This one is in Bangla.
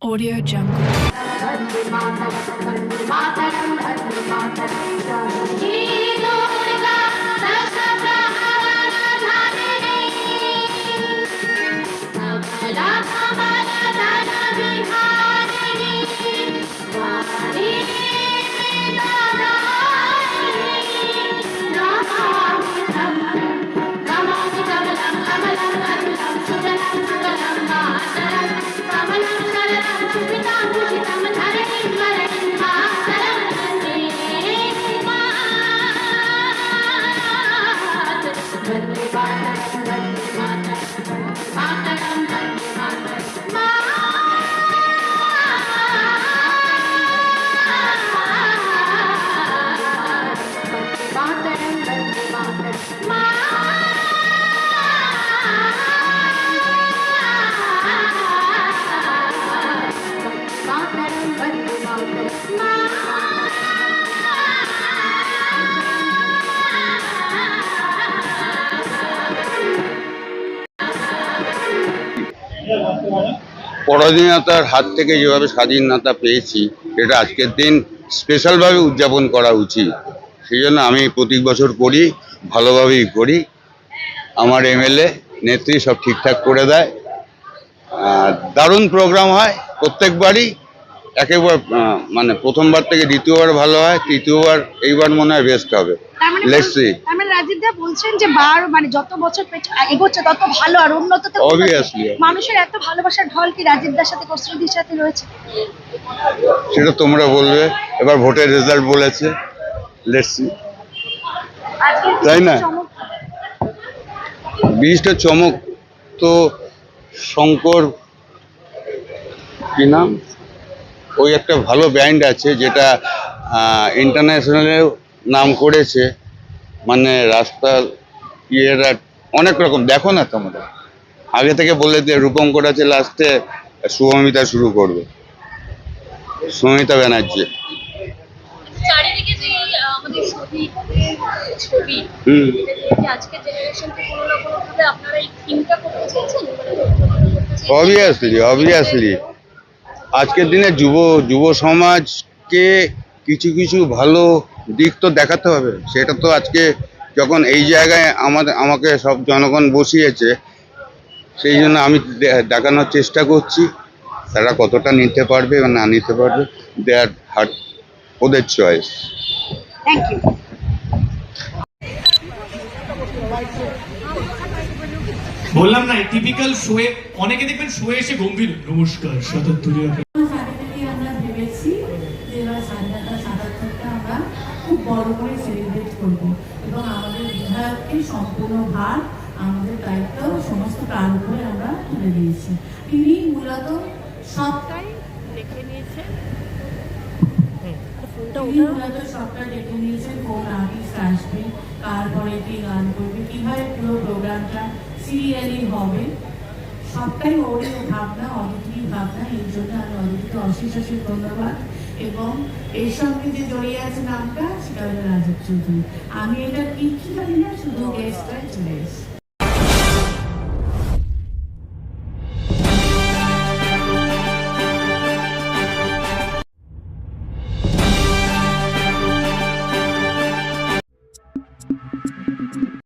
Audio Jungle. পরাধীনতার হাত থেকে যেভাবে স্বাধীনতা পেয়েছি, এটা আজকের দিন স্পেশালভাবে উদযাপন করা উচিত। সেই জন্য আমি প্রতি বছর করি। ভালোভাবেই করি। আমার এমএলএ নেত্রী সব ঠিকঠাক করে দেয়। দারুণ প্রোগ্রাম হয় প্রত্যেকবারই। একেবার মানে প্রথমবার থেকে দ্বিতীয়বার ভালো হয় তৃতীয়বার এইবার মনে হয় বেস্ট হবে। মানে সি মানে রাজীব দা বলছেন যে বার মানে যত বছর এগোচ্ছে তত ভালো আর উন্নত মানুষের এত ভালোবাসার ঢল কি সাথে সাথে রয়েছে? সেটা তোমরা বলবে। এবার ভোটের রেজাল্ট বলেছে। লেটস তাই না? বীজটা চমক তো শঙ্কর কি নাম? ওই একটা ভালো ব্যান্ড আছে যেটা ইন্টারন্যাশনালেও নাম করেছে। মানে রাস্তার ইয়েরা অনেক রকম। দেখো না তোমরা আগে থেকে বলে দিয়ে রূপঙ্কর আছে লাস্টে শুভমিতা শুরু করবে। সুমিতা ব্যানার্জি। ছবি। হুম। এটা দিয়ে আজকের জেনারেশনকে কোনো না কোনো ভাবে আপনারা এই থিমটা করতে চেয়েছেন? মানে? অবভিয়াসলি অবভিয়াসলি আজকের দিনে যুব যুব সমাজকে কিছু কিছু ভালো দিক তো দেখাতে হবে। সেটা তো আজকে যখন এই জায়গায় আমাদের আমাকে সব জনগণ বসিয়েছে সেই জন্য আমি দেখানোর চেষ্টা করছি। তারা কতটা নিতে পারবে বা না নিতে পারবে দেয়ার হার্ট ওদের চয়েস থ্যাংক ইউ বললাম না টিপিক্যাল শোয়ে, অনেকে দেখবেন শোয়ে এসে গম্ভীর। নমস্কার শতাব্দী আমরা ভেবেছি যে আমরা খুব বড় করে এবং আমাদের সম্পূর্ণ আমাদের সমস্ত আমরা দিয়েছি। তিনি মূলত সবটাই দেখে নিয়েছেন। তিনি মূলত সবটা দেখে নিয়েছেন কোন আর্টিস্ট আসবে তারপরে কি গান করবে কীভাবে পুরো প্রোগ্রামটা সিরিয়ালি হবে সবটাই ওরই ভাবনা অদিতির ভাবনা এই জন্য আমি অদিতিকে অশেষ অশেষ ধন্যবাদ। এবং এর সঙ্গে যে জড়িয়ে আছে নামটা সেটা হলো রাজীব চৌধুরী। আমি এটা কিচ্ছু জানি না শুধু গেস্টটাই চলে এসেছি।